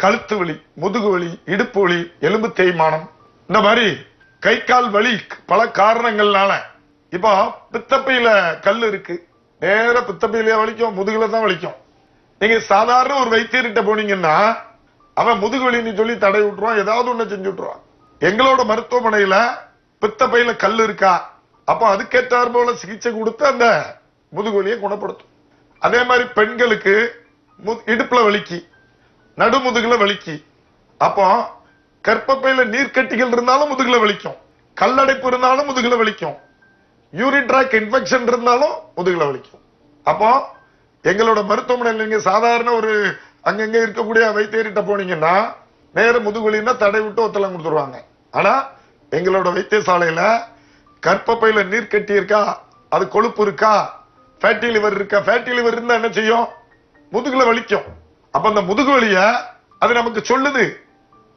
கழுத்து வலி முதுகு வலி இடுப்பு வலி எலும்பு தேய்மானம். இந்த மாதிரி கை கால் வலி பல காரணங்கள்னால இப்போ பித்தப்பையில கல் இருக்கு. நேர பித்தப்பையிலேயே வலிக்கும் முதுகுல தான் வலிக்கும். நீங்க சாதாரண ஒரு வைத்தியர்கிட்ட போனீங்கன்னா அவன் முதுகு வலின்னு சொல்லி தடை விட்டுருவான் ஏதாவது ஒண்ணு செஞ்சு விட்டுருவான். எங்களோட மருத்துவமனையில பித்தப்பையில கல் இருக்கா? அப்போ அதுக்கேற்றார் போல சிகிச்சை கொடுத்து அந்த முதுகு வலியை குணப்படுத்தும். அதே மாதிரி பெண்களுக்கு மு- இடுப்புல வலிக்கு. நடுமுதுகுல வலிக்கு. அப்போ கற்பப்பையில நீர்க்கட்டிகள் இருந்தாலும் முதுகுல வலிக்கும். கல்லடைப்பு இருந்தாலும் முதுகுல வலிக்கும். யூரின் ட்ராக் இன்ஃபெக்ஷன் இருந்தாலும் முதுகுல வலிக்கும். அப்போ எங்களோட மருத்துவமனையில் நீங்க சாதாரண ஒரு அங்கங்க இருக்கக்கூடிய வைத்தியர்கிட்ட போனீங்கன்னா நேர முதுகுலின்னா தடை விட்டு ஒத்தலம் கொடுத்துருவாங்க. ஆனா எங்களோட வைத்தியசாலையில கற்பப்பையில நீர் கட்டி இருக்கா? அது கொழுப்பு இருக்கா? ஃபேட்டி லிவர் இருக்கா? ஃபேட்டி லிவர் இருந்தா என்ன செய்யும்? முதுகுல வலிக்கும். அப்ப அந்த முதுகு வலிய அது நமக்கு சொல்லுது.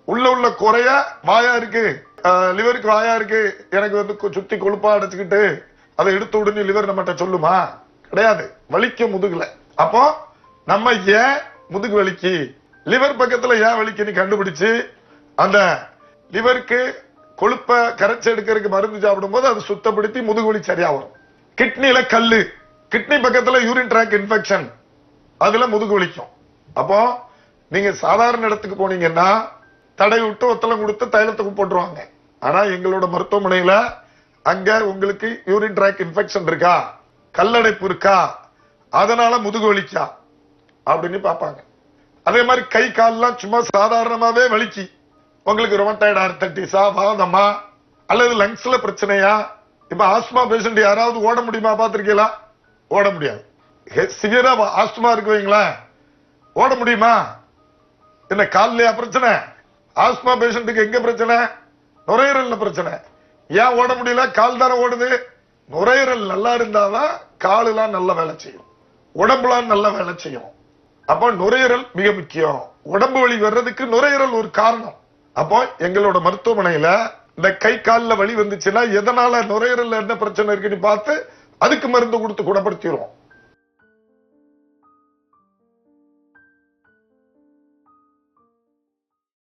உள்ள உள்ள குறைய வாயா இருக்கு. லிவருக்கு வாயா இருக்கு. எனக்கு வந்து சுத்தி கொழுப்பா அடைச்சுக்கிட்டு அதை எடுத்து உடனே லிவர் நம்மகிட்ட சொல்லுமா? கிடையாது. வலிக்க முதுகுல. அப்போ நம்ம ஏன் முதுகு வலிக்கு? லிவர் பக்கத்துல ஏன் வலிக்குன்னு கண்டுபிடிச்சு? அந்த லிவருக்கு கொழுப்பை கரைச்சி எடுக்கிறதுக்கு மருந்து சாப்பிடும் போது அது சுத்தப்படுத்தி முதுகு வலி சரியா வரும் கிட்னில கல்லு. கிட்னி பக்கத்துல யூரின் ட்ராக் இன்ஃபெக்ஷன் அதுல முதுகு வலிக்கும். அப்போ நீங்க சாதாரண இடத்துக்கு போனீங்கன்னா தடை விட்டு ஒத்தளம் கொடுத்து தைலத்துக்கு போட்டுருவாங்க. ஆனா எங்களோட மருத்துவமனையில அங்க உங்களுக்கு யூரின் ட்ராக் இன்ஃபெக்ஷன் இருக்கா? கல்லடைப்பு இருக்கா? அதனால முதுகு வலிக்கா? அப்படின்னு பார்ப்பாங்க. அதே மாதிரி கை கால்லாம் சும்மா சாதாரணமாவே வலிக்கு. உங்களுக்கு ரொமட்டாய்டு ஆர்த்தட்டிஸா வாதமா? அல்லது லங்ஸ்ல பிரச்சனையா? இப்ப ஆஸ்மா பேஷண்ட் யாராவது ஓட முடியுமா பாத்திருக்கீங்களா ஓட முடியாது. சிவியரா ஆஸ்துமா இருக்கு வைங்களேன் ஓட முடியுமா? என்ன கால்லயா பிரச்சனை? ஆஸ்மா பேஷண்ட்டுக்கு எங்க பிரச்சனை? நுரையீரல்ல பிரச்சனை. ஏன் ஓட முடியல? கால் தானே ஓடுது. நுரையீரல் நல்லா இருந்தாதான் காலெல்லாம் நல்ல வேலை செய்யும். உடம்புலாம் நல்ல வேலை செய்யும். அப்போ நுரையீரல் மிக முக்கியம். உடம்பு வலி வர்றதுக்கு நுரையீரல் ஒரு காரணம். அப்போ எங்களோட மருத்துவமனையில இந்த கை காலில் வலி வந்துச்சுன்னா எதனால நுரையீரல் என்ன பிரச்சனை இருக்குன்னு பார்த்து அதுக்கு மருந்து கொடுத்து குணப்படுத்திடுவோம்.